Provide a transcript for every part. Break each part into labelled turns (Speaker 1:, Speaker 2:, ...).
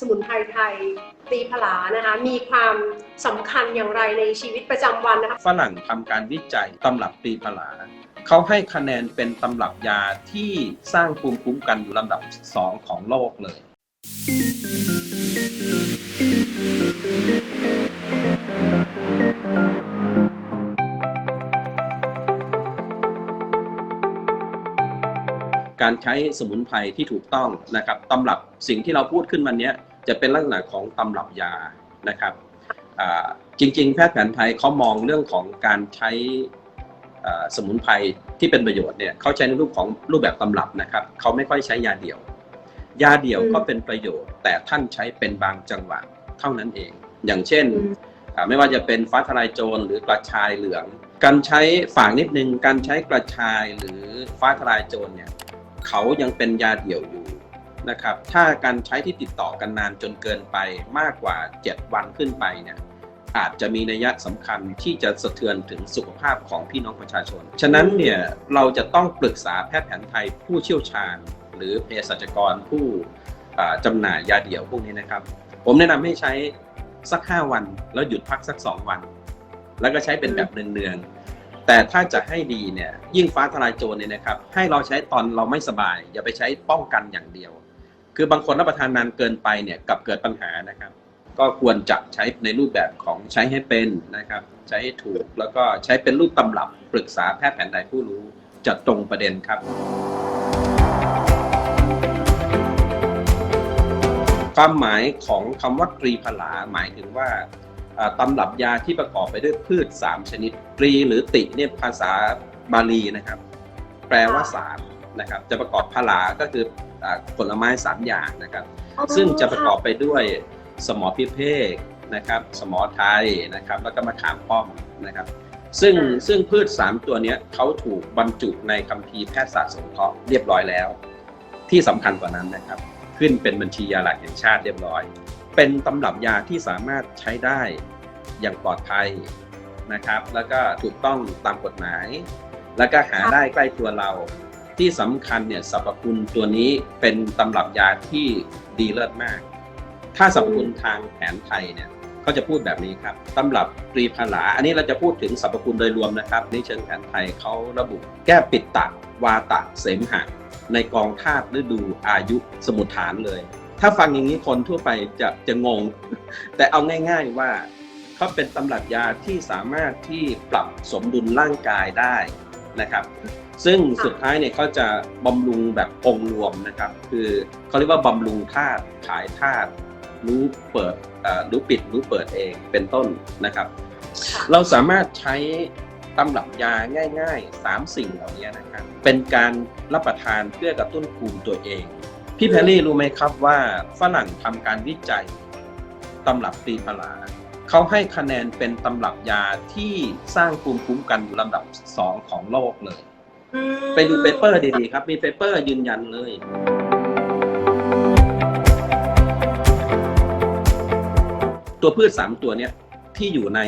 Speaker 1: สมุนไพรไทยตีผลานะคะ มีความสำคัญอย่างไรในชีวิตประจำวันนะคะ
Speaker 2: ฝรั่งทำการวิจัยตำรับตีผลาเขาให้คะแนนเป็นตำรับยาที่สร้างภูมิคุ้มกันอยู่ลำดับสองของโลกเลย การใช้สมุนไพรที่ถูกต้องนะครับตำรับสิ่งที่เราพูดขึ้นวันนี้จะเป็นลักษณะของตำรับยานะครับอ่าจริง ๆ แพทย์แผนไทยเขามองเรื่องของการใช้อ่าสมุนไพรที่เป็นประโยชน์เนี่ยเขาใช้ในรูปของรูปแบบตำรับนะครับเขาไม่ค่อยใช้ยาเดี่ยว ยาเดี่ยว
Speaker 1: อืม
Speaker 2: ก็เป็นประโยชน์ แต่ท่านใช้เป็นบางจังหวะเท่านั้นเอง อย่างเช่น
Speaker 1: อืม
Speaker 2: อ่าไม่ว่าจะเป็นฟ้าทลายโจรหรือกระชายเหลือง การใช้ฝางนิดนึงการใช้กระชายหรือฟ้าทลายโจรเนี่ย เขายังเป็นยาเดี่ยวอยู่นะครับ ถ้าการใช้ที่ติดต่อกันนานจนเกินไปมากกว่า 7 วันขึ้นไปเนี่ยอาจจะมีนัยสำคัญที่จะสะเทือนถึงสุขภาพของพี่น้องประชาชน ฉะนั้นเนี่ยเราจะต้องปรึกษาแพทย์แผนไทยผู้เชี่ยวชาญ หรือเภสัชกรผู้อ่าจำหน่ายยาเดี่ยวพวกนี้นะครับ ผมแนะนำให้ใช้สัก 5 วัน แล้วหยุดพักสัก 2 วัน แล้วก็ใช้เป็นแบบเนืองๆ แต่ถ้าจะให้ดีเนี่ยยิ่งฟ้าทลายโจรเนี่ยนะครับ ให้เราใช้ตอนเราไม่สบาย อย่าไปใช้ป้องกันอย่างเดียว คือบางคนรับประทานนานเกินไปเนี่ยกลับเกิดปัญหานะครับ ก็ควรจะใช้ในรูปแบบของใช้ให้เป็นนะครับ ใช้ให้ถูกแล้วก็ใช้เป็นรูปตำรับปรึกษาแพทย์แผนไทยผู้รู้จะตรงประเด็นครับ ความหมายของคำว่าตรีผลาหมายถึงว่า ตำรับยาที่ประกอบไปด้วยพืช 3 ชนิดตรีหรือติเนี่ยภาษาบาลีนะครับ แปลว่าสามนะครับ จะประกอบผลาก็คืออาผลไม้3อย่างนะครับ ซึ่งจะประกอบไปด้วยสมอพิเภกนะครับ สมอไทยนะครับ แล้วก็มะขามป้อมนะครับ ซึ่งซึ่งพืช 3 ตัวเนี้ยเขาถูกบรรจุในคัมภีร์แพทยศาสตร์สงเคราะห์เรียบร้อยแล้ว ที่สำคัญกว่านั้นนะครับ ขึ้นเป็นบัญชียาหลักแห่งชาติเรียบร้อย เป็นตำรับยาที่สามารถใช้ได้อย่างปลอดภัยนะครับ แล้วก็ถูกต้องตามกฎหมาย แล้วก็หาได้ใกล้ตัวเรา ที่สำคัญเนี่ยสรรพคุณตัวนี้เป็นตำรับยาที่ดีเลิศมาก ถ้าสรรพคุณทางแผนไทยเนี่ยก็จะพูดแบบนี้ครับตำรับตรีพลา อันนี้เราจะพูดถึงสรรพคุณโดยรวมนะครับในเชิงแผนไทยเขาระบุ แก้ปิดตักวาตะเสมหะในกองธาตุฤดูอายุสมุทฐานเลย ถ้าฟังอย่างนี้คนทั่วไปจะจะงง แต่เอาง่าย ๆว่าเขาเป็นตำรับยาที่สามารถที่ปรับสมดุลร่างกายได้นะครับ ซึ่งสุดท้ายเนี่ยเขาจะบำรุงแบบองค์รวมนะครับ คือเขาเรียกว่าบำรุงธาตุขายธาตุรู้เปิดเอ่อรู้ปิดรู้เปิดเองเป็นต้นนะครับ
Speaker 1: ค่ะ
Speaker 2: เราสามารถใช้ตำรับยาง่าย ๆ 3 สิ่งเหล่านี้นะครับ เป็นการรับประทานเพื่อกระตุ้นภูมิตัวเอง พี่แพรรี่รู้ไหมครับว่าฝรั่งทำการวิจัยตำรับตีผลาเขาให้คะแนนเป็นตำรับยาที่สร้างภูมิคุ้มกันอยู่ลำดับ2ของโลกเลย
Speaker 1: อืม
Speaker 2: ไปดูเปเปอร์ดีๆครับ มีเปเปอร์ยืนยันเลยตัวพืช3ตัวเนี้ยที่อยู่ใน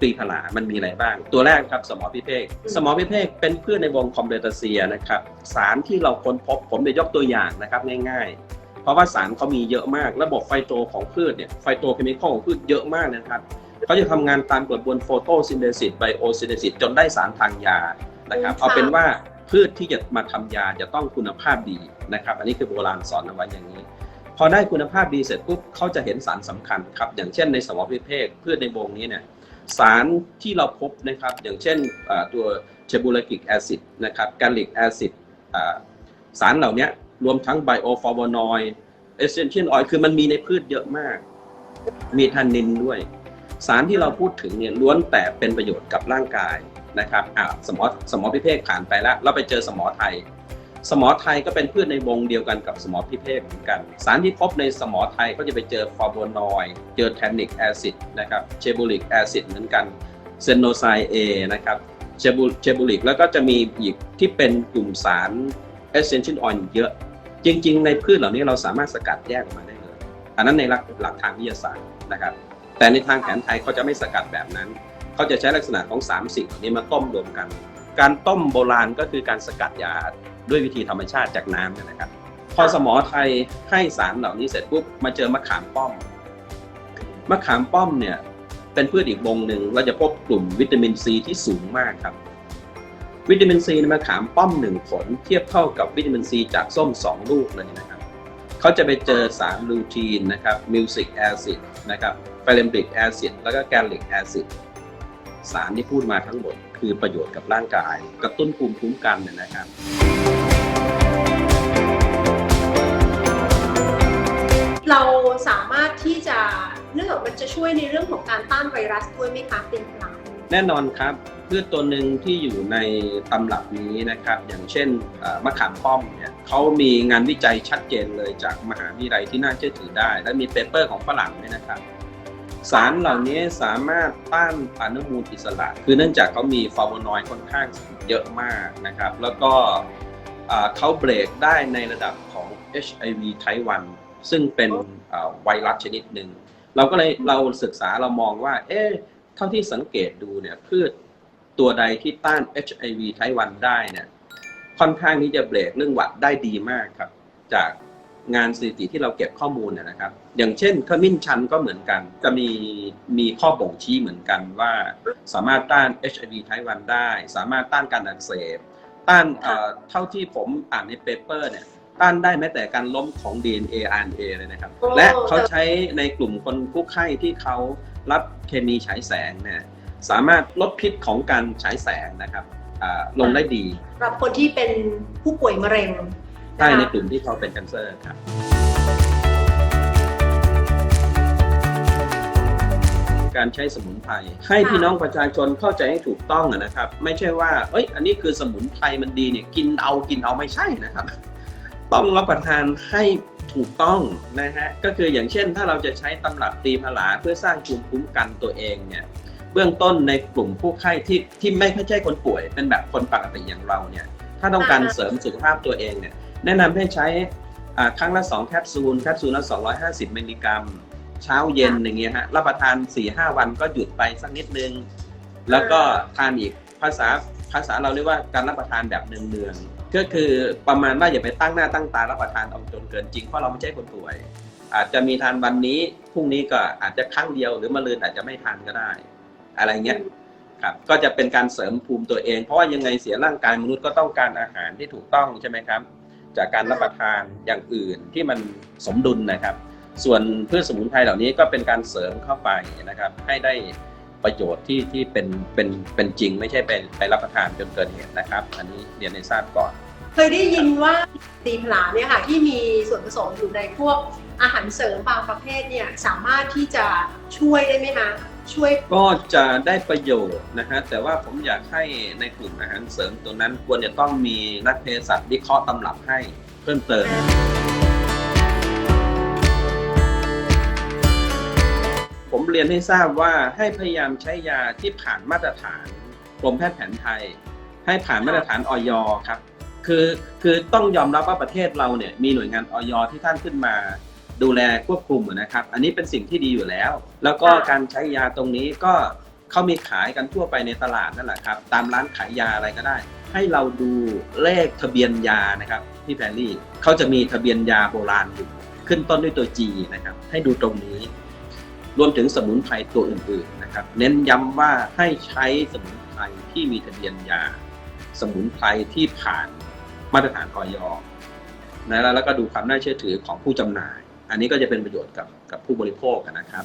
Speaker 2: ปรีผลามันมีอะไรบ้าง ตัวแรกครับสมอพิเภกสมอพิเภกเป็นพืชในวงคอมเบตาเซียนะครับสารที่เราค้นพบผมจะยกตัวอย่างนะครับง่ายๆ เพราะว่าสารเขามีเยอะมาก ระบบไฟโตของพืชเนี่ยไฟโตเคมีคอลของพืชเยอะมากนะครับเขาจะทำงานตามกระบวนโฟโตซินเดซิสไบโอซินเดซิสจนได้สารทางยานะครับเอาเป็นว่าพืชที่จะมาทำยาจะต้องคุณภาพดีนะครับ อันนี้คือโบราณสอนเอาไว้อย่างนี้ พอได้คุณภาพดีเสร็จปุ๊บเขาจะเห็นสารสำคัญครับ อย่างเช่นในสมอพิเภกพืชในวงนี้เนี่ย สารที่เราพบนะครับ อย่างเช่นตัวเชบูล i กิกแอซิดนะครับกาลิกแอซิดสารเหล่านี้รวมทั้งไบโอฟลาวโนอยด์เอเซนเชียลออยคือมันมีในพืชเยอะมาก มีทานินด้วย สารที่เราพูดถึงเนี่ยล้วนแต่เป็นประโยชน์กับร่างกายนะครับอ่าสมอสมอพิเภกผ่านไปแล้ว เราไปเจอสมอไทย สมอไทยก็เป็นพืชในวงเดียวกันกับสมอพิเภกเหมือนกัน สารที่พบในสมอไทยก็จะไปเจอฟลาโวนอยด์เจอแทนนิกแอซิดนะครับเชบูริกแอซิดเหมือนกันเซนโนไซเอนะครับเชบูเชบูริกแล้วก็จะมีอีกที่เป็นกลุ่มสารเอเซนเชียลออยล์เยอะ จริง ๆ ในพืชเหล่านี้เราสามารถสกัดแยกออกมาได้เลย อันนั้นในหลักหลักทางวิทยาศาสตร์นะครับ แต่ในทางแผนไทยเขาจะไม่สกัดแบบนั้น เขาจะใช้ลักษณะของสามสิ่งเหล่านี้มาต้มรวมกัน การต้มโบราณก็คือการสกัดยาด้วยวิธีธรรมชาติจากน้ำนะครับ พอสมอไทยให้สารเหล่านี้เสร็จปุ๊บมาเจอมะขามป้อม มะขามป้อมเนี่ยเป็นพืชอีกวงหนึ่งเราจะพบกลุ่มวิตามินซีที่สูงมากครับ วิตามินซีในมะขามป้อมหนึ่งผลเทียบเท่ากับวิตามินซีจากส้มสองลูกเลยนะครับเขาจะไปเจอสารลูทีนนะครับมิวสิกแอซิดนะครับไฟเลมบิกแอซิดแล้วก็แกลิกแอซิดสารที่พูดมาทั้งหมด คือประโยชน์กับร่างกาย กระตุ้นภูมิคุ้มกันเนี่ยนะครับ
Speaker 1: เราสามารถที่จะเนื่องจากมันจะช่วยในเรื่องของการต้านไวรัสด้วยไหมคะตีพลา
Speaker 2: แน่นอนครับพืชตัวหนึ่งที่อยู่ในตำรับนี้นะครับ อย่างเช่นเอ่อมะขามป้อมเนี่ยเขามีงานวิจัยชัดเจนเลยจากมหาวิทยาลัยที่น่าเชื่อถือได้ และมีเปเปอร์ของฝรั่งด้วยนะครับ สารเหล่านี้สามารถต้านอนุมูลอิสระ คือเนื่องจากเขามีฟลาโวนอยด์ค่อนข้างเยอะมากนะครับ แล้วก็เขาเบรกได้ในระดับของ HIV type 1ซึ่งเป็นไวรัสชนิดหนึ่ง เราก็เลยเราศึกษาเรามองว่า เอ๊ะเท่าที่สังเกตดูเนี่ยพืชตัวใดที่ต้าน HIV ไทวันได้เนี่ยค่อนข้างที่จะเบรกเรื่องหวัดได้ดีมากครับ จาก งานสถิติที่เราเก็บข้อมูลเนยนะครับ อย่างเช่นขมิ้นชันก็เหมือนกัน จะมีมีข้อบ่งชี้เหมือนกันว่า สามารถต้าน HIV ไทวันได้ สามารถต้านการอักเสบต้านเอ่อเท่าที่ผมอ่านในเปเปอร์เนี่ยต้านได้แม้แต่การล้มของ DNA RNA เลยนะครับ
Speaker 1: โอ้
Speaker 2: และเขาใช้ในกลุ่มคนผู้ไข้ที่เขารับเคมีฉายแสงเนี่ยสามารถลดพิษของการฉายแสงนะครับอ่าลงได้ดี
Speaker 1: สำหรับคนที่เป็นผู้ป่วยมะเร็ง
Speaker 2: ใช่
Speaker 1: นะคะ
Speaker 2: ในกลุ่มที่เขาเป็นแคนเซอร์ครับการใช้สมุนไพรให้พี่น้องประชาชนเข้าใจให้ถูกต้องอะนะครับ ไม่ใช่ว่าเอ้ย อันนี้คือสมุนไพรมันดีเนี่ยกินเอากินเอาไม่ใช่นะครับ ต้องรับประทานให้ถูกต้องนะฮะก็คืออย่างเช่น ถ้าเราจะใช้ตำรับตีผลาเพื่อสร้างภูมิคุ้มกันตัวเองเนี่ยเบื้องต้นในกลุ่มผู้ไข้ที่ที่ไม่ใช่คนป่วย เป็นแบบคนปกติอย่างเราเนี่ยถ้าต้องการเสริมสุขภาพตัวเองเนี่ย แนะนำให้ใช้อ่าครั้งละ 2 แคปซูล แคปซูลละ 250 มิลลิกรัม เช้าเย็นอย่างเงี้ยฮะ รับประทาน 4-5 วันก็หยุดไปสักนิดนึง แล้วก็ทานอีกภาษาภาษาเราเรียกว่าการรับประทานแบบเนืองๆก็คือประมาณว่าอย่าไปตั้งหน้าตั้งตารับประทานเอาจนเกินจริงเพราะเราไม่ใช่คนป่วย อาจจะมีทานวันนี้พรุ่งนี้ก็อาจจะครั้งเดียวหรือมะรืนอาจจะไม่ทานก็ได้ อะไรเงี้ยครับก็จะเป็นการเสริมภูมิตัวเอง เพราะว่ายังไงเสียร่างกายมนุษย์ก็ต้องการอาหารที่ถูกต้องใช่ไหมครับ จากการรับประทานอย่างอื่นที่มันสมดุลนะครับ ส่วนพืชสมุนไพรเหล่านี้ก็เป็นการเสริมเข้าไปนะครับ ให้ได้ประโยชน์ที่ที่เป็นเป็นเป็นจริง ไม่ใช่เป็นไปรับประทานจนเกินเหตุนะครับ อันนี้เรียนในทราบก่อน
Speaker 1: เคยได้ยินว่าตีพลาเนี่ยค่ะที่มีส่วนผสมอยู่ในพวกอาหารเสริมบางประเภทเนี่ยสามารถที่จะช่วยได้ไหมคะช่วย
Speaker 2: ก็จะได้ประโยชน์นะฮะแต่ว่าผมอยากให้ในกลุ่มอาหารเสริมตัวนั้นควรจะต้องมีนักเภสัชวิเคราะห์ตำรับให้เพิ่มเติม ผมเรียนให้ทราบว่าให้พยายามใช้ยาที่ผ่านมาตรฐานกรมแพทย์แผนไทย ให้ผ่านมาตรฐานออยครับ คือคือต้องยอมรับว่าประเทศเราเนี่ยมีหน่วยงานออยที่ท่านขึ้นมา ดูแลควบคุมนะครับ อันนี้เป็นสิ่งที่ดีอยู่แล้ว แล้วก็
Speaker 1: ค่ะ
Speaker 2: การใช้ยาตรงนี้ก็เขามีขายกันทั่วไปในตลาดนั่นแหละครับ ตามร้านขายยาอะไรก็ได้ ให้เราดูเลขทะเบียนยานะครับพี่แพรรี่เขาจะมีทะเบียนยาโบราณอยู่ขึ้นต้นด้วยตัว G นะครับ ให้ดูตรงนี้ รวมถึงสมุนไพรตัวอื่นๆนะครับ เน้นย้ำว่าให้ใช้สมุนไพรที่มีทะเบียนยา สมุนไพรที่ผ่าน มาตรฐานออยนะแล้วก็ดูความน่าเชื่อถือของผู้จำหน่าย อันนี้ก็จะเป็นประโยชน์กับกับผู้บริโภคนะครับ